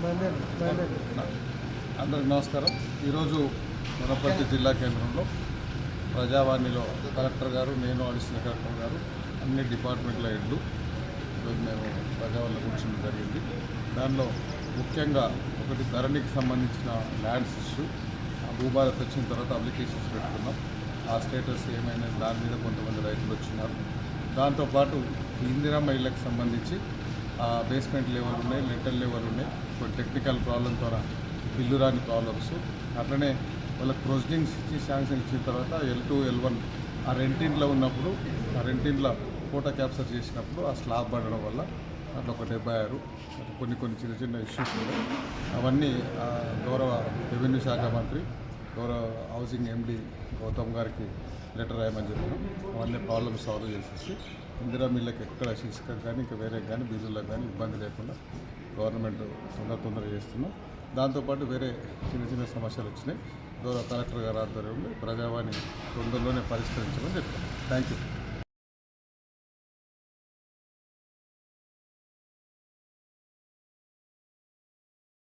అందరికి నమస్కారం. ఈరోజు వనపర్తి జిల్లా కేంద్రంలో ప్రజావాణిలో కలెక్టర్ గారు నేను అడిషనల్ కలెక్టర్ గారు అన్ని డిపార్ట్మెంట్ల హెడ్లు ఈరోజు మేము ప్రజావాణిలో కూర్చోడం జరిగింది. దానిలో ముఖ్యంగా ఒకటి ధరణికి సంబంధించిన ల్యాండ్స్ ఇష్యూ ఆ భూభారత్ వచ్చిన తర్వాత అప్లికేషన్స్ పెట్టుకున్నాం. ఆ స్టేటస్ ఏమైనా దాని మీద కొంతమంది రైతులు వచ్చినారు. దాంతోపాటు ఇందిరమ్మ ఇళ్ళకి సంబంధించి బేస్మెంట్ లెవెల్ ఉన్నాయి లెటర్ లెవెల్ ఉన్నాయి కొన్ని టెక్నికల్ ప్రాబ్లం ద్వారా బిల్లు రాని ప్రాబ్లమ్స్ అట్లనే వాళ్ళకి ప్రొసీడింగ్స్ ఇచ్చి శాంక్షన్ ఇచ్చిన తర్వాత ఎల్ టూ ఎల్ వన్ ఆ రెంటింట్లో ఉన్నప్పుడు ఆ రెంటింట్లో ఫోటో క్యాప్చర్ చేసినప్పుడు ఆ స్లాబ్ పడడం వల్ల అట్లా ఒక డెబ్బై ఆరు కొన్ని కొన్ని చిన్న చిన్న ఇష్యూస్ ఉన్నాయి అవన్నీ గౌరవ రెవెన్యూ శాఖ మంత్రి గౌరవ హౌసింగ్ ఎండి గౌతమ్ గారికి లెటర్ రాయమని చెప్పాను అవన్నీ ప్రాబ్లమ్స్ సాల్వ్ చేసేసి ఇందిరా మిల్లకి ఎక్కడ ఇసుకకు కానీ ఇంకా వేరే కానీ బీజులకు కానీ ఇబ్బంది లేకుండా గవర్నమెంట్ తొందర తొందరగా చేస్తున్నాం. దాంతోపాటు వేరే చిన్న చిన్న సమస్యలు వచ్చినాయి. గౌరవ కలెక్టర్ గారు ఆధ్వర్యంలో ప్రజావాణి తొందరలోనే పరిష్కరించమని చెప్తాం థ్యాంక్ యూ